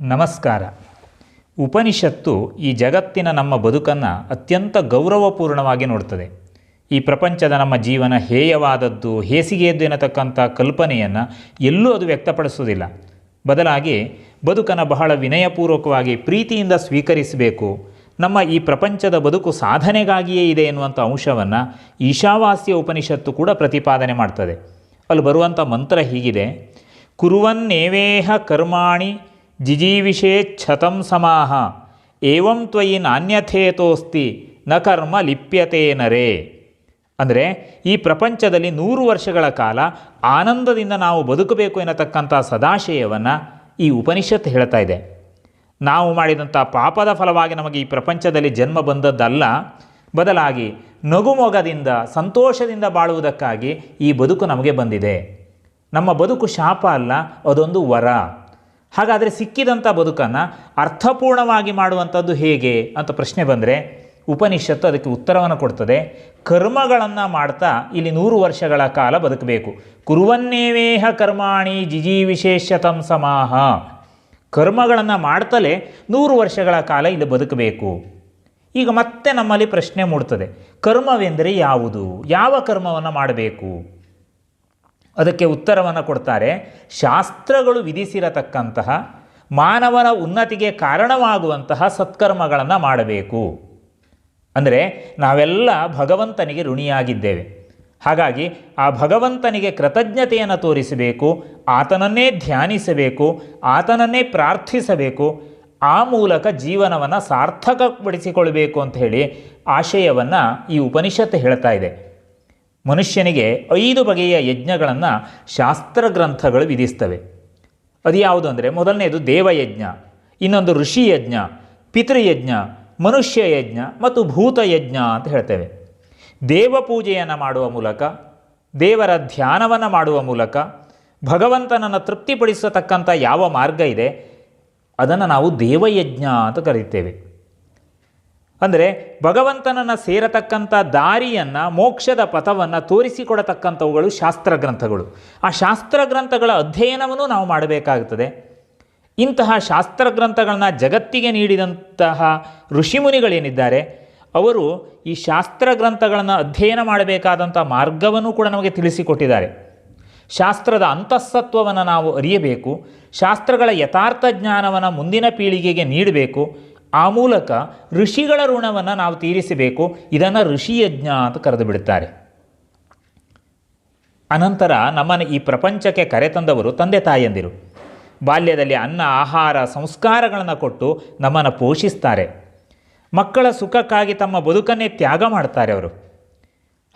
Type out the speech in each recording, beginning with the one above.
ನಮಸ್ಕಾರ. ಉಪನಿಷತ್ತು ಈ ಜಗತ್ತಿನ ನಮ್ಮ ಬದುಕನ್ನು ಅತ್ಯಂತ ಗೌರವಪೂರ್ಣವಾಗಿ ನೋಡ್ತದೆ. ಈ ಪ್ರಪಂಚದ ನಮ್ಮ ಜೀವನ ಹೇಯವಾದದ್ದು, ಹೇಸಿಗೆಯದ್ದು ಎನ್ನತಕ್ಕಂಥ ಕಲ್ಪನೆಯನ್ನು ಎಲ್ಲೂ ಅದು ವ್ಯಕ್ತಪಡಿಸುವುದಿಲ್ಲ. ಬದಲಾಗಿ ಬದುಕನ್ನು ಬಹಳ ವಿನಯಪೂರ್ವಕವಾಗಿ ಪ್ರೀತಿಯಿಂದ ಸ್ವೀಕರಿಸಬೇಕು. ನಮ್ಮ ಈ ಪ್ರಪಂಚದ ಬದುಕು ಸಾಧನೆಗಾಗಿಯೇ ಇದೆ ಎನ್ನುವಂಥ ಅಂಶವನ್ನು ಈಶಾವಾಸ್ಯ ಉಪನಿಷತ್ತು ಕೂಡ ಪ್ರತಿಪಾದನೆ ಮಾಡ್ತದೆ. ಅಲ್ಲಿ ಬರುವಂಥ ಮಂತ್ರ ಹೀಗಿದೆ. ಕುರುವನ್ನೇವೇಹ ಕರ್ಮಾಣಿ ಜಿಜೀವಿಷೇಚ್ಛತಂ ಸಮಾಹ ಏವಂ ತ್ವಯಿ ನಾಣ್ಯಥೇತೋಸ್ತಿ ನ ಕರ್ಮ ಲಿಪ್ಯತೆ ಅಂದರೆ ಈ ಪ್ರಪಂಚದಲ್ಲಿ ನೂರು ವರ್ಷಗಳ ಕಾಲ ಆನಂದದಿಂದ ನಾವು ಬದುಕಬೇಕು ಎನ್ನತಕ್ಕಂಥ ಸದಾಶಯವನ್ನು ಈ ಉಪನಿಷತ್ತು ಹೇಳ್ತಾ ಇದೆ. ನಾವು ಮಾಡಿದಂಥ ಪಾಪದ ಫಲವಾಗಿ ನಮಗೆ ಈ ಪ್ರಪಂಚದಲ್ಲಿ ಜನ್ಮ ಬಂದದ್ದಲ್ಲ. ಬದಲಾಗಿ ನಗುಮೊಗದಿಂದ, ಸಂತೋಷದಿಂದ ಬಾಳುವುದಕ್ಕಾಗಿ ಈ ಬದುಕು ನಮಗೆ ಬಂದಿದೆ. ನಮ್ಮ ಬದುಕು ಶಾಪ ಅಲ್ಲ, ಅದೊಂದು ವರ. ಹಾಗಾದರೆ ಸಿಕ್ಕಿದಂಥ ಬದುಕನ್ನು ಅರ್ಥಪೂರ್ಣವಾಗಿ ಮಾಡುವಂಥದ್ದು ಹೇಗೆ ಅಂತ ಪ್ರಶ್ನೆ ಬಂದರೆ ಉಪನಿಷತ್ತು ಅದಕ್ಕೆ ಉತ್ತರವನ್ನು ಕೊಡ್ತದೆ. ಕರ್ಮಗಳನ್ನು ಮಾಡ್ತಾ ಇಲ್ಲಿ ನೂರು ವರ್ಷಗಳ ಕಾಲ ಬದುಕಬೇಕು. ಕುರುವನ್ನೇವೇಹ ಕರ್ಮಾಣಿ ಜಿಜಿ ವಿಶೇಷತಂ ಸಮಾಹ. ಕರ್ಮಗಳನ್ನು ಮಾಡ್ತಲೇ ನೂರು ವರ್ಷಗಳ ಕಾಲ ಇಲ್ಲಿ ಬದುಕಬೇಕು. ಈಗ ಮತ್ತೆ ನಮ್ಮಲ್ಲಿ ಪ್ರಶ್ನೆ ಮೂಡ್ತದೆ. ಕರ್ಮವೆಂದರೆ ಯಾವುದು? ಯಾವ ಕರ್ಮವನ್ನು ಮಾಡಬೇಕು? ಅದಕ್ಕೆ ಉತ್ತರವನ್ನು ಕೊಡ್ತಾರೆ, ಶಾಸ್ತ್ರಗಳು ವಿಧಿಸಿರತಕ್ಕಂತಹ ಮಾನವನ ಉನ್ನತಿಗೆ ಕಾರಣವಾಗುವಂತಹ ಸತ್ಕರ್ಮಗಳನ್ನು ಮಾಡಬೇಕು. ಅಂದರೆ ನಾವೆಲ್ಲ ಭಗವಂತನಿಗೆ ಋಣಿಯಾಗಿದ್ದೇವೆ. ಹಾಗಾಗಿ ಆ ಭಗವಂತನಿಗೆ ಕೃತಜ್ಞತೆಯನ್ನು ತೋರಿಸಬೇಕು, ಆತನನ್ನೇ ಧ್ಯಾನಿಸಬೇಕು, ಆತನನ್ನೇ ಪ್ರಾರ್ಥಿಸಬೇಕು, ಆ ಮೂಲಕ ಜೀವನವನ್ನು ಸಾರ್ಥಕಪಡಿಸಿಕೊಳ್ಬೇಕು ಅಂತ ಹೇಳಿ ಆಶಯವನ್ನು ಈ ಉಪನಿಷತ್ತು ಹೇಳ್ತಾ ಇದೆ. ಮನುಷ್ಯನಿಗೆ ಐದು ಬಗೆಯ ಯಜ್ಞಗಳನ್ನು ಶಾಸ್ತ್ರ ಗ್ರಂಥಗಳು ವಿಧಿಸ್ತವೆ. ಅದು ಯಾವುದು ಅಂದರೆ, ಮೊದಲನೇದು ದೇವಯಜ್ಞ, ಇನ್ನೊಂದು ಋಷಿ ಯಜ್ಞ ಪಿತೃಯಜ್ಞ ಮನುಷ್ಯ ಯಜ್ಞ ಮತ್ತು ಭೂತಯಜ್ಞ ಅಂತ ಹೇಳ್ತೇವೆ. ದೇವ ಪೂಜೆಯನ್ನು ಮಾಡುವ ಮೂಲಕ, ದೇವರ ಧ್ಯಾನವನ್ನು ಮಾಡುವ ಮೂಲಕ, ಭಗವಂತನನ್ನು ತೃಪ್ತಿಪಡಿಸತಕ್ಕಂಥ ಯಾವ ಮಾರ್ಗ ಇದೆ, ಅದನ್ನು ನಾವು ದೇವಯಜ್ಞ ಅಂತ ಕರೀತೇವೆ. ಅಂದರೆ ಭಗವಂತನನ್ನು ಸೇರತಕ್ಕಂಥ ದಾರಿಯನ್ನು, ಮೋಕ್ಷದ ಪಥವನ್ನು ತೋರಿಸಿಕೊಡತಕ್ಕಂಥವುಗಳು ಶಾಸ್ತ್ರ ಗ್ರಂಥಗಳು ಆ ಶಾಸ್ತ್ರ ಗ್ರಂಥಗಳ ಅಧ್ಯಯನವನ್ನು ನಾವು ಮಾಡಬೇಕಾಗುತ್ತದೆ ಇಂತಹ ಶಾಸ್ತ್ರ ಗ್ರಂಥಗಳನ್ನ ಜಗತ್ತಿಗೆ ನೀಡಿದಂತಹ ಋಷಿಮುನಿಗಳೇನಿದ್ದಾರೆ, ಅವರು ಈ ಶಾಸ್ತ್ರ ಗ್ರಂಥಗಳನ್ನು ಅಧ್ಯಯನ ಮಾಡಬೇಕಾದಂಥ ಮಾರ್ಗವನ್ನು ಕೂಡ ನಮಗೆ ತಿಳಿಸಿಕೊಟ್ಟಿದ್ದಾರೆ. ಶಾಸ್ತ್ರದ ಅಂತಃಸತ್ವವನ್ನು ನಾವು ಅರಿಯಬೇಕು, ಶಾಸ್ತ್ರಗಳ ಯಥಾರ್ಥ ಜ್ಞಾನವನ್ನು ಮುಂದಿನ ಪೀಳಿಗೆಗೆ ನೀಡಬೇಕು ಆ ಮೂಲಕ ಋಷಿಗಳ ಋಣವನ್ನು ನಾವು ತೀರಿಸಬೇಕು. ಇದನ್ನು ಋಷಿಯಜ್ಞ ಅಂತ ಕರೆದು ಬಿಡುತ್ತಾರೆ ಅನಂತರ ನಮ್ಮನ್ನು ಈ ಪ್ರಪಂಚಕ್ಕೆ ಕರೆತಂದವರು ತಂದೆ ತಾಯಂದಿರು ಬಾಲ್ಯದಲ್ಲಿ ಅನ್ನ, ಆಹಾರ, ಸಂಸ್ಕಾರಗಳನ್ನು ಕೊಟ್ಟು ನಮ್ಮನ್ನು ಪೋಷಿಸ್ತಾರೆ. ಮಕ್ಕಳ ಸುಖಕ್ಕಾಗಿ ತಮ್ಮ ಬದುಕನ್ನೇ ತ್ಯಾಗ ಮಾಡ್ತಾರೆ ಅವರು.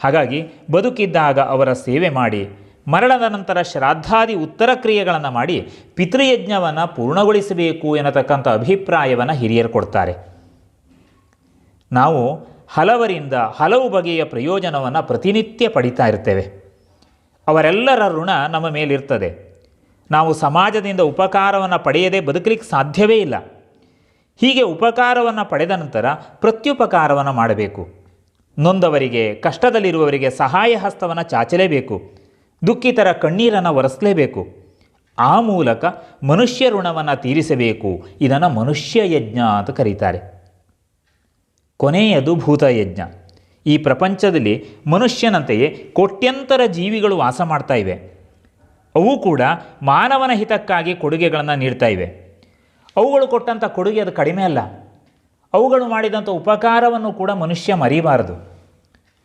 ಹಾಗಾಗಿ ಬದುಕಿದ್ದಾಗ ಅವರ ಸೇವೆ ಮಾಡಿ ಮರಣದ ನಂತರ ಶ್ರಾದ್ದಾದಿ ಉತ್ತರ ಕ್ರಿಯೆಗಳನ್ನು ಮಾಡಿ ಪಿತೃಯಜ್ಞವನ್ನು ಪೂರ್ಣಗೊಳಿಸಬೇಕು ಎನ್ನತಕ್ಕಂಥ ಅಭಿಪ್ರಾಯವನ್ನು ಹಿರಿಯರು ಕೊಡ್ತಾರೆ. ನಾವು ಹಲವರಿಂದ ಹಲವು ಬಗೆಯ ಪ್ರಯೋಜನವನ್ನು ಪ್ರತಿನಿತ್ಯ ಪಡಿತಾ ಇರ್ತೇವೆ. ಅವರೆಲ್ಲರ ಋಣ ನಮ್ಮ ಮೇಲಿರ್ತದೆ. ನಾವು ಸಮಾಜದಿಂದ ಉಪಕಾರವನ್ನು ಪಡೆಯದೇ ಬದುಕಲಿಕ್ಕೆ ಸಾಧ್ಯವೇ ಇಲ್ಲ. ಹೀಗೆ ಉಪಕಾರವನ್ನು ಪಡೆದ ನಂತರ ಪ್ರತ್ಯುಪಕಾರವನ್ನು ಮಾಡಬೇಕು. ನೊಂದವರಿಗೆ, ಕಷ್ಟದಲ್ಲಿರುವವರಿಗೆ ಸಹಾಯ ಹಸ್ತವನ್ನು ಚಾಚಲೇಬೇಕು. ದುಃಖಿತರ ಕಣ್ಣೀರನ್ನು ಒರೆಸಲೇಬೇಕು. ಆ ಮೂಲಕ ಮನುಷ್ಯ ಋಣವನ್ನು ತೀರಿಸಬೇಕು. ಇದನ್ನು ಮನುಷ್ಯ ಯಜ್ಞ ಅಂತ ಕರೀತಾರೆ. ಕೊನೆಯದು ಭೂತಯಜ್ಞ ಈ ಪ್ರಪಂಚದಲ್ಲಿ ಮನುಷ್ಯನಂತೆಯೇ ಕೋಟ್ಯಂತರ ಜೀವಿಗಳು ವಾಸ ಮಾಡ್ತಾ ಇವೆ. ಅವು ಕೂಡ ಮಾನವನ ಹಿತಕ್ಕಾಗಿ ಕೊಡುಗೆಗಳನ್ನು ನೀಡ್ತಾ ಇವೆ. ಅವುಗಳು ಕೊಟ್ಟಂಥ ಕೊಡುಗೆ ಅದು ಕಡಿಮೆ ಅಲ್ಲ. ಅವುಗಳು ಮಾಡಿದಂಥ ಉಪಕಾರವನ್ನು ಕೂಡ ಮನುಷ್ಯ ಮರಿಬಾರದು.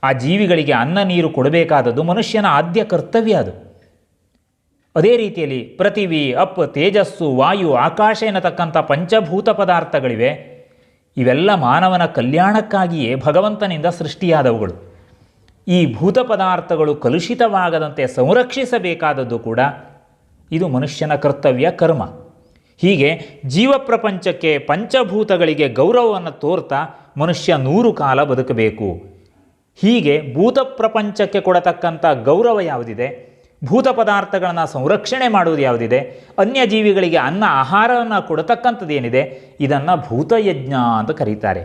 ಆ ಜೀವಿಗಳಿಗೆ ಅನ್ನ ನೀರು ಕೊಡಬೇಕಾದದ್ದು ಮನುಷ್ಯನ ಆದ್ಯ ಕರ್ತವ್ಯ ಅದು. ಅದೇ ರೀತಿಯಲ್ಲಿ ಪೃಥಿವಿ ಅಪ್, ತೇಜಸ್ಸು, ವಾಯು, ಆಕಾಶ ಎನ್ನತಕ್ಕಂಥ ಪಂಚಭೂತ ಪದಾರ್ಥಗಳಿವೆ. ಇವೆಲ್ಲ ಮಾನವನ ಕಲ್ಯಾಣಕ್ಕಾಗಿಯೇ ಭಗವಂತನಿಂದ ಸೃಷ್ಟಿಯಾದವುಗಳು. ಈ ಭೂತ ಪದಾರ್ಥಗಳು ಕಲುಷಿತವಾಗದಂತೆ ಸಂರಕ್ಷಿಸಬೇಕಾದದ್ದು ಕೂಡ ಇದು ಮನುಷ್ಯನ ಕರ್ತವ್ಯ, ಕರ್ಮ. ಹೀಗೆ ಜೀವ ಪ್ರಪಂಚಕ್ಕೆ ಪಂಚಭೂತಗಳಿಗೆ ಗೌರವವನ್ನು ತೋರ್ತಾ ಮನುಷ್ಯ ನೂರು ಕಾಲ ಬದುಕಬೇಕು. ಹೀಗೆ ಭೂತ ಪ್ರಪಂಚಕ್ಕೆ ಕೊಡತಕ್ಕಂಥ ಗೌರವ ಯಾವುದಿದೆ? ಭೂತ ಪದಾರ್ಥಗಳನ್ನು ಸಂರಕ್ಷಣೆ ಮಾಡುವುದು ಯಾವುದಿದೆ? ಅನ್ಯ ಜೀವಿಗಳಿಗೆ ಅನ್ನ ಆಹಾರವನ್ನು ಕೊಡತಕ್ಕಂಥದ್ದು ಏನಿದೆ? ಇದನ್ನು ಭೂತಯಜ್ಞ ಅಂತ ಕರೀತಾರೆ.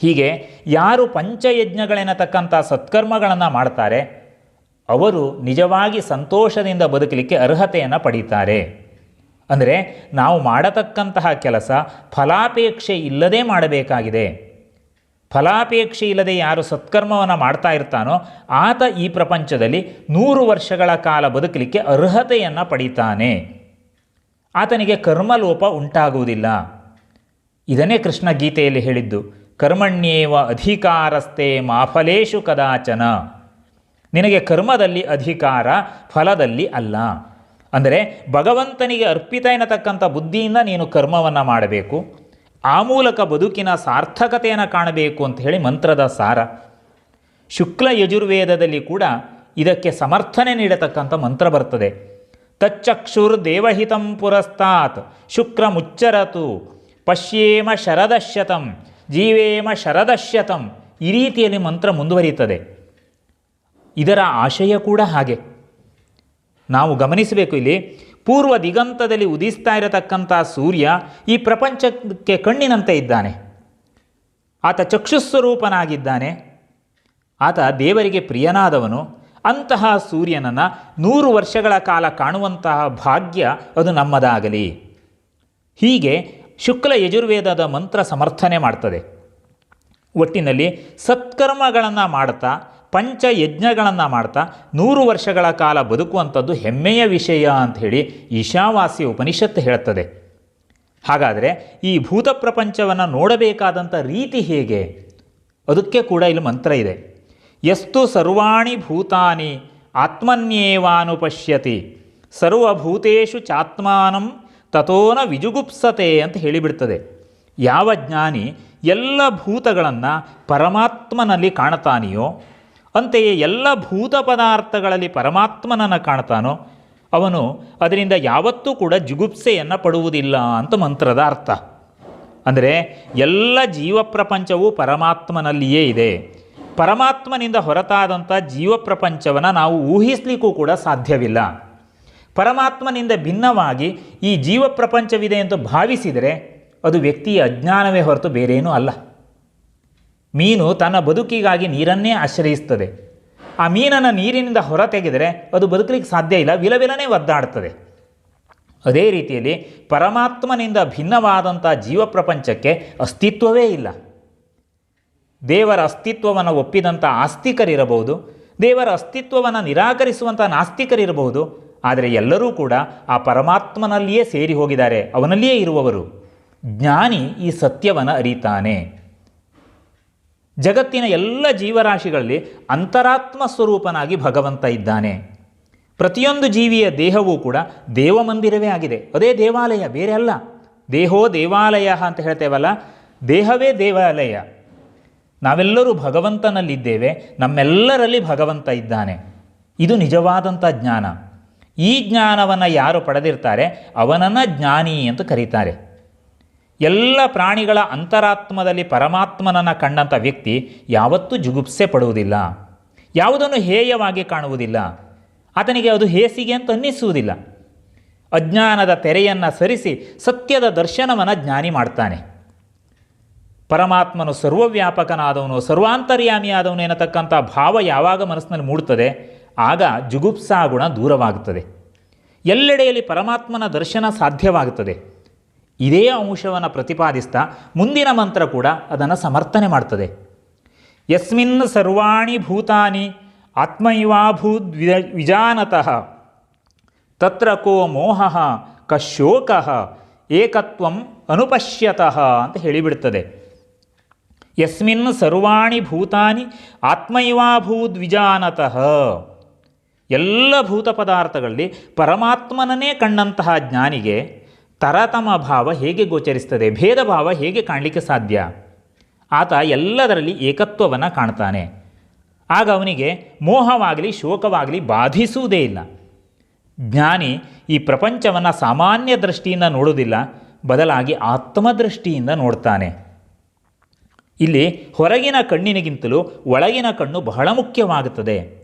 ಹೀಗೆ ಯಾರು ಪಂಚಯಜ್ಞಗಳೆನ್ನತಕ್ಕಂಥ ಸತ್ಕರ್ಮಗಳನ್ನು ಮಾಡ್ತಾರೆ, ಅವರು ನಿಜವಾಗಿ ಸಂತೋಷದಿಂದ ಬದುಕಲಿಕ್ಕೆ ಅರ್ಹತೆಯನ್ನು ಪಡೀತಾರೆ. ಅಂದರೆ ನಾವು ಮಾಡತಕ್ಕಂತಹ ಕೆಲಸ ಫಲಾಪೇಕ್ಷೆ ಇಲ್ಲದೆ ಮಾಡಬೇಕಾಗಿದೆ. ಫಲಾಪೇಕ್ಷೆ ಇಲ್ಲದೆ ಯಾರು ಸತ್ಕರ್ಮವನ್ನು ಮಾಡ್ತಾ ಇರ್ತಾನೋ ಆತ ಈ ಪ್ರಪಂಚದಲ್ಲಿ ನೂರು ವರ್ಷಗಳ ಕಾಲ ಬದುಕಲಿಕ್ಕೆ ಅರ್ಹತೆಯನ್ನು ಪಡೀತಾನೆ. ಆತನಿಗೆ ಕರ್ಮಲೋಪ ಉಂಟಾಗುವುದಿಲ್ಲ. ಇದನ್ನೇ ಕೃಷ್ಣ ಗೀತೆಯಲ್ಲಿ ಹೇಳಿದ್ದು, ಕರ್ಮಣ್ಯೇವ ಅಧಿಕಾರಸ್ಥೆ ಮಾಫಲೇಶು ಕದಾಚನ. ನಿನಗೆ ಕರ್ಮದಲ್ಲಿ ಅಧಿಕಾರ, ಫಲದಲ್ಲಿ ಅಲ್ಲ. ಅಂದರೆ ಭಗವಂತನಿಗೆ ಅರ್ಪಿತ ಎನ್ನತಕ್ಕಂಥ ಬುದ್ಧಿಯಿಂದ ನೀನು ಕರ್ಮವನ್ನು ಮಾಡಬೇಕು. ಆ ಮೂಲಕ ಬದುಕಿನ ಸಾರ್ಥಕತೆಯನ್ನು ಕಾಣಬೇಕು ಅಂತ ಹೇಳಿ ಮಂತ್ರದ ಸಾರ. ಶುಕ್ಲ ಯಜುರ್ವೇದದಲ್ಲಿ ಕೂಡ ಇದಕ್ಕೆ ಸಮರ್ಥನೆ ನೀಡತಕ್ಕಂಥ ಮಂತ್ರ ಬರ್ತದೆ. ತಚ್ಚಕ್ಷುರ್ ದೇವಹಿತಂ ಪುರಸ್ತಾತ್, ಶುಕ್ರ ಮುಚ್ಚರತು, ಪಶ್ಯೇಮ ಶರದಶ್ಯತಂ, ಜೀವೇಮ ಶರದಶ್ಯತಂ ಈ ರೀತಿಯಲ್ಲಿ ಮಂತ್ರ ಮುಂದುವರಿಯುತ್ತದೆ. ಇದರ ಆಶಯ ಕೂಡ ಹಾಗೆ. ನಾವು ಗಮನಿಸಬೇಕು ಇಲ್ಲಿ ಪೂರ್ವ ದಿಗಂತದಲ್ಲಿ ಉದಿಸ್ತಾ ಇರತಕ್ಕಂಥ ಸೂರ್ಯ ಈ ಪ್ರಪಂಚಕ್ಕೆ ಕಣ್ಣಿನಂತೆ ಇದ್ದಾನೆ. ಆತ ಚಕ್ಷುಸ್ವರೂಪನಾಗಿದ್ದಾನೆ. ಆತ ದೇವರಿಗೆ ಪ್ರಿಯನಾದವನು. ಅಂತಹ ಸೂರ್ಯನನ್ನು ನೂರು ವರ್ಷಗಳ ಕಾಲ ಕಾಣುವಂತಹ ಭಾಗ್ಯ ಅದು ನಮ್ಮದಾಗಲಿ. ಹೀಗೆ ಶುಕ್ಲ ಯಜುರ್ವೇದದ ಮಂತ್ರ ಸಮರ್ಥನೆ ಮಾಡ್ತದೆ. ಒಟ್ಟಿನಲ್ಲಿ ಸತ್ಕರ್ಮಗಳನ್ನು ಮಾಡ್ತಾ ಪಂಚ ಯಜ್ಞಗಳನ್ನು ಮಾಡ್ತಾ ನೂರು ವರ್ಷಗಳ ಕಾಲ ಬದುಕುವಂಥದ್ದು ಹೆಮ್ಮೆಯ ವಿಷಯ ಅಂಥೇಳಿ ಈಶಾವಾಸಿ ಉಪನಿಷತ್ತು ಹೇಳ್ತದೆ. ಹಾಗಾದರೆ ಈ ಭೂತ ಪ್ರಪಂಚವನ್ನು ನೋಡಬೇಕಾದಂಥ ರೀತಿ ಹೇಗೆ? ಅದಕ್ಕೆ ಕೂಡ ಇಲ್ಲಿ ಮಂತ್ರ ಇದೆ. ಎಸ್ತು ಸರ್ವಾಣಿ ಭೂತಾನಿ ಆತ್ಮನ್ಯೇವಾನುಪಶ್ಯತಿ. ಸರ್ವಭೂತೇಶು ಚಾತ್ಮಾನಂ ತಥೋನ ವಿಜುಗುಪ್ಸತೆ ಅಂತ ಹೇಳಿಬಿಡ್ತದೆ. ಯಾವ ಜ್ಞಾನಿ ಎಲ್ಲ ಭೂತಗಳನ್ನು ಪರಮಾತ್ಮನಲ್ಲಿ ಕಾಣತಾನೆಯೋ ಅಂತೆಯೇ ಎಲ್ಲ ಭೂತ ಪದಾರ್ಥಗಳಲ್ಲಿ ಪರಮಾತ್ಮನನ್ನು ಕಾಣ್ತಾನೋ ಅವನು ಅದರಿಂದ ಯಾವತ್ತೂ ಕೂಡ ಜುಗುಪ್ಸೆಯನ್ನು ಪಡುವುದಿಲ್ಲ ಅಂತ ಮಂತ್ರದ ಅರ್ಥ. ಅಂದರೆ ಎಲ್ಲ ಜೀವಪ್ರಪಂಚವು ಪರಮಾತ್ಮನಲ್ಲಿಯೇ ಇದೆ. ಪರಮಾತ್ಮನಿಂದ ಹೊರತಾದಂಥ ಜೀವಪ್ರಪಂಚವನ್ನು ನಾವು ಊಹಿಸಲಿಕ್ಕೂ ಕೂಡ ಸಾಧ್ಯವಿಲ್ಲ. ಪರಮಾತ್ಮನಿಂದ ಭಿನ್ನವಾಗಿ ಈ ಜೀವಪ್ರಪಂಚವಿದೆ ಎಂದು ಭಾವಿಸಿದರೆ ಅದು ವ್ಯಕ್ತಿಯ ಅಜ್ಞಾನವೇ ಹೊರತು ಬೇರೇನೂ ಅಲ್ಲ. ಮೀನು ತನ್ನ ಬದುಕಿಗಾಗಿ ನೀರನ್ನೇ ಆಶ್ರಯಿಸ್ತದೆ ಆ ಮೀನನ್ನು ನೀರಿನಿಂದ ಹೊರ ತೆಗೆದರೆ ಅದು ಬದುಕಲಿಕ್ಕೆ ಸಾಧ್ಯ ಇಲ್ಲ, ವಿಲವಿಲನೇ ಒದ್ದಾಡ್ತದೆ. ಅದೇ ರೀತಿಯಲ್ಲಿ ಪರಮಾತ್ಮನಿಂದ ಭಿನ್ನವಾದಂಥ ಜೀವ ಪ್ರಪಂಚಕ್ಕೆ ಅಸ್ತಿತ್ವವೇ ಇಲ್ಲ. ದೇವರ ಅಸ್ತಿತ್ವವನ್ನು ಒಪ್ಪಿದಂಥ ಆಸ್ತಿಕರಿರಬಹುದು, ದೇವರ ಅಸ್ತಿತ್ವವನ್ನು ನಿರಾಕರಿಸುವಂಥ ನಾಸ್ತಿಕರಿರಬಹುದು, ಆದರೆ ಎಲ್ಲರೂ ಕೂಡ ಆ ಪರಮಾತ್ಮನಲ್ಲಿಯೇ ಸೇರಿ ಹೋಗಿದ್ದಾರೆ, ಅವನಲ್ಲಿಯೇ ಇರುವವರು. ಜ್ಞಾನಿ ಈ ಸತ್ಯವನ್ನು ಅರಿತಾನೆ. ಜಗತ್ತಿನ ಎಲ್ಲ ಜೀವರಾಶಿಗಳಲ್ಲಿ ಅಂತರಾತ್ಮ ಸ್ವರೂಪನಾಗಿ ಭಗವಂತ ಇದ್ದಾನೆ. ಪ್ರತಿಯೊಂದು ಜೀವಿಯ ದೇಹವೂ ಕೂಡ ದೇವಮಂದಿರವೇ ಆಗಿದೆ. ಅದೇ ದೇವಾಲಯ, ಬೇರೆ ಅಲ್ಲ. ದೇಹೋ ದೇವಾಲಯ ಅಂತ ಹೇಳ್ತೇವಲ್ಲ, ದೇಹವೇ ದೇವಾಲಯ. ನಾವೆಲ್ಲರೂ ಭಗವಂತನಲ್ಲಿದ್ದೇವೆ, ನಮ್ಮೆಲ್ಲರಲ್ಲಿ ಭಗವಂತ ಇದ್ದಾನೆ. ಇದು ನಿಜವಾದಂಥ ಜ್ಞಾನ. ಈ ಜ್ಞಾನವನ್ನು ಯಾರು ಪಡೆದಿರ್ತಾರೆ? ಅವನನ್ನು ಜ್ಞಾನಿ ಅಂತ ಕರೀತಾರೆ. ಎಲ್ಲ ಪ್ರಾಣಿಗಳ ಅಂತರಾತ್ಮದಲ್ಲಿ ಪರಮಾತ್ಮನನ್ನು ಕಂಡಂಥ ವ್ಯಕ್ತಿ ಯಾವತ್ತೂ ಜುಗುಪ್ಸೆ ಪಡುವುದಿಲ್ಲ. ಯಾವುದನ್ನು ಹೇಯವಾಗಿ ಕಾಣುವುದಿಲ್ಲ. ಆತನಿಗೆ ಅದು ಹೇಸಿಗೆ ಅಂತ ಅನ್ನಿಸುವುದಿಲ್ಲ. ಅಜ್ಞಾನದ ತೆರೆಯನ್ನು ಸರಿಸಿ ಸತ್ಯದ ದರ್ಶನವನ್ನು ಜ್ಞಾನಿ ಮಾಡ್ತಾನೆ. ಪರಮಾತ್ಮನು ಸರ್ವವ್ಯಾಪಕನಾದವನು, ಸರ್ವಾಂತರ್ಯಾಮಿಯಾದವನು ಎನ್ನತಕ್ಕಂಥ ಭಾವ ಯಾವಾಗ ಮನಸ್ಸಿನಲ್ಲಿ ಮೂಡುತ್ತದೆ, ಆಗ ಜುಗುಪ್ಸಾ ಗುಣ ದೂರವಾಗುತ್ತದೆ. ಎಲ್ಲೆಡೆಯಲ್ಲಿ ಪರಮಾತ್ಮನ ದರ್ಶನ ಸಾಧ್ಯವಾಗುತ್ತದೆ. ಇದೇ ಅಂಶವನ್ನು ಪ್ರತಿಪಾದಿಸ್ತಾ ಮುಂದಿನ ಮಂತ್ರ ಕೂಡ ಅದನ್ನು ಸಮರ್ಥನೆ ಮಾಡ್ತದೆ. ಯಸ್ಮಿನ್ ಸರ್ವಾಣಿ ಭೂತಾನಿ ಆತ್ಮೈವಾಭೂದ್ ವಿಜ- ವಿಜಾನತಃ ತತ್ರ ಕೋ ಮೋಹ ಕಶೋಕ ಏಕತ್ವಂ ಅನುಪಶ್ಯತಃ ಅಂತ ಹೇಳಿಬಿಡ್ತದೆ. ಯಸ್ಮಿನ್ ಸರ್ವಾಣಿ ಭೂತಾನಿ ಆತ್ಮೈವಾಭೂದ್ ವಿಜಾನತಃ ಎಲ್ಲ ಭೂತ ಪದಾರ್ಥಗಳಲ್ಲಿ ಪರಮಾತ್ಮನನ್ನೇ ಕಂಡಂತಹ ಜ್ಞಾನಿಗೆ ತರತಮ ಭಾವ ಹೇಗೆ ಗೋಚರಿಸ್ತದೆ ಭೇದ ಭಾವ ಹೇಗೆ ಕಾಣಲಿಕ್ಕೆ ಸಾಧ್ಯ? ಆತ ಎಲ್ಲದರಲ್ಲಿ ಏಕತ್ವವನ್ನು ಕಾಣ್ತಾನೆ. ಆಗ ಅವನಿಗೆ ಮೋಹವಾಗಲಿ, ಶೋಕವಾಗಲಿ ಬಾಧಿಸುವುದೇ ಇಲ್ಲ. ಜ್ಞಾನಿ ಈ ಪ್ರಪಂಚವನ್ನು ಸಾಮಾನ್ಯ ದೃಷ್ಟಿಯಿಂದ ನೋಡುವುದಿಲ್ಲ, ಬದಲಾಗಿ ಆತ್ಮದೃಷ್ಟಿಯಿಂದ ನೋಡ್ತಾನೆ. ಇಲ್ಲಿ ಹೊರಗಿನ ಕಣ್ಣಿನಿಗಿಂತಲೂ ಒಳಗಿನ ಕಣ್ಣು ಬಹಳ ಮುಖ್ಯವಾಗುತ್ತದೆ.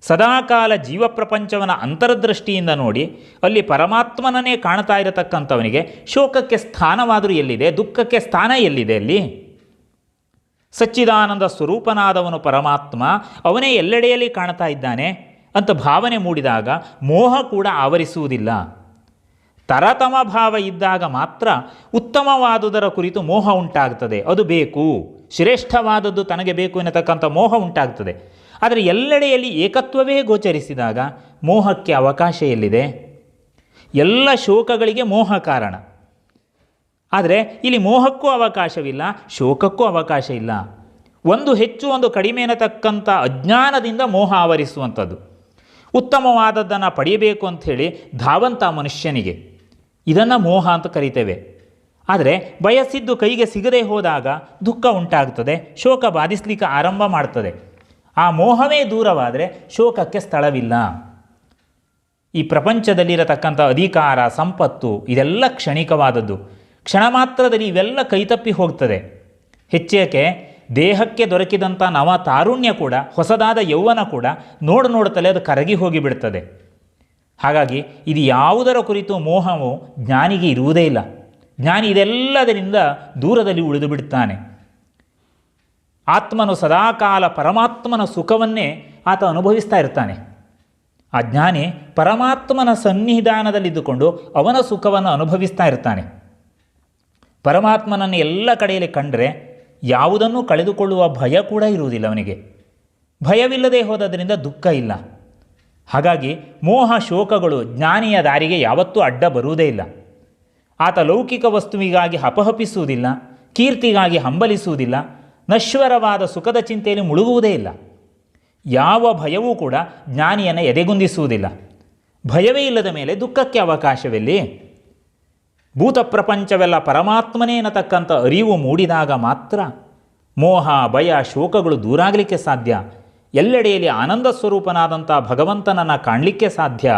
ಸದಾಕಾಲ ಜೀವ ಅಂತರದೃಷ್ಟಿಯಿಂದ ಅಂತರ್ದೃಷ್ಟಿಯಿಂದ ನೋಡಿ ಅಲ್ಲಿ ಪರಮಾತ್ಮನನ್ನೇ ಕಾಣ್ತಾ ಇರತಕ್ಕಂಥವನಿಗೆ ಶೋಕಕ್ಕೆ ಸ್ಥಾನವಾದರೂ ಎಲ್ಲಿದೆ? ದುಃಖಕ್ಕೆ ಸ್ಥಾನ ಎಲ್ಲಿದೆ ಅಲ್ಲಿ? ಸಚ್ಚಿದಾನಂದ ಸ್ವರೂಪನಾದವನು ಪರಮಾತ್ಮ ಅವನೇ ಎಲ್ಲೆಡೆಯಲ್ಲಿ ಕಾಣ್ತಾ ಇದ್ದಾನೆ ಅಂತ ಭಾವನೆ ಮೂಡಿದಾಗ ಮೋಹ ಕೂಡ ಆವರಿಸುವುದಿಲ್ಲ. ತರತಮ ಭಾವ ಇದ್ದಾಗ ಮಾತ್ರ ಉತ್ತಮವಾದುದರ ಕುರಿತು ಮೋಹ ಉಂಟಾಗ್ತದೆ. ಅದು ಬೇಕು. ಶ್ರೇಷ್ಠವಾದದ್ದು ತನಗೆ ಬೇಕು ಎನ್ನತಕ್ಕಂಥ ಮೋಹ ಉಂಟಾಗ್ತದೆ. ಆದರೆ ಎಲ್ಲೆಡೆಯಲ್ಲಿ ಏಕತ್ವವೇ ಗೋಚರಿಸಿದಾಗ ಮೋಹಕ್ಕೆ ಅವಕಾಶ ಎಲ್ಲಿದೆ? ಎಲ್ಲ ಶೋಕಗಳಿಗೆ ಮೋಹ ಕಾರಣ. ಆದರೆ ಇಲ್ಲಿ ಮೋಹಕ್ಕೂ ಅವಕಾಶವಿಲ್ಲ, ಶೋಕಕ್ಕೂ ಅವಕಾಶ ಇಲ್ಲ. ಒಂದು ಹೆಚ್ಚು, ಒಂದು ಕಡಿಮೆ ಅನ್ನತಕ್ಕಂಥ ಅಜ್ಞಾನದಿಂದ ಮೋಹ ಆವರಿಸುವಂಥದ್ದು. ಉತ್ತಮವಾದದ್ದನ್ನು ಪಡೆಯಬೇಕು ಅಂಥೇಳಿ ಧಾವಂತ ಮನುಷ್ಯನಿಗೆ. ಇದನ್ನು ಮೋಹ ಅಂತ ಕರಿತೇವೆ. ಆದರೆ ಬಯಸಿದ್ದು ಕೈಗೆ ಸಿಗದೆ ಹೋದಾಗ ದುಃಖ ಉಂಟಾಗ್ತದೆ, ಶೋಕ ಬಾಧಿಸ್ಲಿಕ್ಕೆ ಆರಂಭ ಮಾಡ್ತದೆ. ಆ ಮೋಹವೇ ದೂರವಾದರೆ ಶೋಕಕ್ಕೆ ಸ್ಥಳವಿಲ್ಲ. ಈ ಪ್ರಪಂಚದಲ್ಲಿರತಕ್ಕಂಥ ಅಧಿಕಾರ, ಸಂಪತ್ತು ಇದೆಲ್ಲ ಕ್ಷಣಿಕವಾದದ್ದು. ಕ್ಷಣ ಮಾತ್ರದಲ್ಲಿ ಇವೆಲ್ಲ ಕೈತಪ್ಪಿ ಹೋಗ್ತದೆ. ಹೆಚ್ಚೇಕೆ ದೇಹಕ್ಕೆ ದೊರಕಿದಂಥ ನವ ತಾರುಣ್ಯ ಕೂಡ, ಹೊಸದಾದ ಯೌವನ ಕೂಡ ನೋಡು ನೋಡುತ್ತಲೇ ಅದು ಕರಗಿ ಹೋಗಿಬಿಡ್ತದೆ. ಹಾಗಾಗಿ ಇದು ಯಾವುದರ ಕುರಿತು ಮೋಹವು ಜ್ಞಾನಿಗೆ ಇರುವುದೇ ಇಲ್ಲ. ಜ್ಞಾನಿ ಇದೆಲ್ಲದರಿಂದ ದೂರದಲ್ಲಿ ಉಳಿದು ಬಿಡ್ತಾನೆ. ಆತ್ಮನು ಸದಾಕಾಲ ಪರಮಾತ್ಮನ ಸುಖವನ್ನೇ ಆತ ಅನುಭವಿಸ್ತಾ ಇರ್ತಾನೆ. ಆ ಜ್ಞಾನಿ ಪರಮಾತ್ಮನ ಸನ್ನಿಧಾನದಲ್ಲಿದ್ದುಕೊಂಡು ಅವನ ಸುಖವನ್ನು ಅನುಭವಿಸ್ತಾ ಇರ್ತಾನೆ. ಪರಮಾತ್ಮನನ್ನು ಎಲ್ಲ ಕಡೆಯಲ್ಲಿ ಕಂಡರೆ ಯಾವುದನ್ನು ಕಳೆದುಕೊಳ್ಳುವ ಭಯ ಕೂಡ ಇರುವುದಿಲ್ಲ ಅವನಿಗೆ. ಭಯವಿಲ್ಲದೆ ಹೋದದರಿಂದ ದುಃಖ ಇಲ್ಲ. ಹಾಗಾಗಿ ಮೋಹ ಶೋಕಗಳು ಜ್ಞಾನಿಯ ದಾರಿಗೆ ಯಾವತ್ತೂ ಅಡ್ಡ ಬರುವುದೇ ಇಲ್ಲ. ಆತ ಲೌಕಿಕ ವಸ್ತುವಿಗಾಗಿ ಹಪಹಪಿಸುವುದಿಲ್ಲ, ಕೀರ್ತಿಗಾಗಿ ಹಂಬಲಿಸುವುದಿಲ್ಲ ನಶ್ವರವಾದ ಸುಖದ ಚಿಂತೆಯಲ್ಲಿ ಮುಳುಗುವುದೇ ಇಲ್ಲ. ಯಾವ ಭಯವೂ ಕೂಡ ಜ್ಞಾನಿಯನ್ನು ಎದೆಗುಂದಿಸುವುದಿಲ್ಲ. ಭಯವೇ ಇಲ್ಲದ ಮೇಲೆ ದುಃಖಕ್ಕೆ ಅವಕಾಶವಿಲ್ಲಿ. ಭೂತ ಪ್ರಪಂಚವೆಲ್ಲ ಪರಮಾತ್ಮನೇ ಅನ್ನತಕ್ಕಂಥ ಅರಿವು ಮೂಡಿದಾಗ ಮಾತ್ರ ಮೋಹ, ಭಯ, ಶೋಕಗಳು ದೂರಾಗಲಿಕ್ಕೆ ಸಾಧ್ಯ. ಎಲ್ಲೆಡೆಯಲ್ಲಿ ಆನಂದ ಸ್ವರೂಪನಾದಂಥ ಭಗವಂತನನ್ನು ಕಾಣಲಿಕ್ಕೆ ಸಾಧ್ಯ.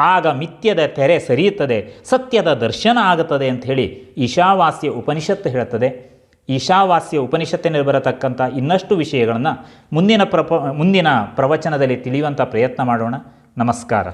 ಆಗ ಮಿಥ್ಯದ ತೆರೆ ಸರಿಯುತ್ತದೆ, ಸತ್ಯದ ದರ್ಶನ ಆಗುತ್ತದೆ ಅಂತ ಹೇಳಿ ಈಶಾವಾಸ್ಯ ಉಪನಿಷತ್ತು ಹೇಳುತ್ತದೆ. ಈಶಾವಾಸ್ಯ ಉಪನಿಷತ್ತಿನಲ್ಲಿ ಬರತಕ್ಕಂಥ ಇನ್ನಷ್ಟು ವಿಷಯಗಳನ್ನು ಮುಂದಿನ ಪ್ರಪ ಮುಂದಿನ ಪ್ರವಚನದಲ್ಲಿ ತಿಳಿಯುವಂಥ ಪ್ರಯತ್ನ ಮಾಡೋಣ. ನಮಸ್ಕಾರ.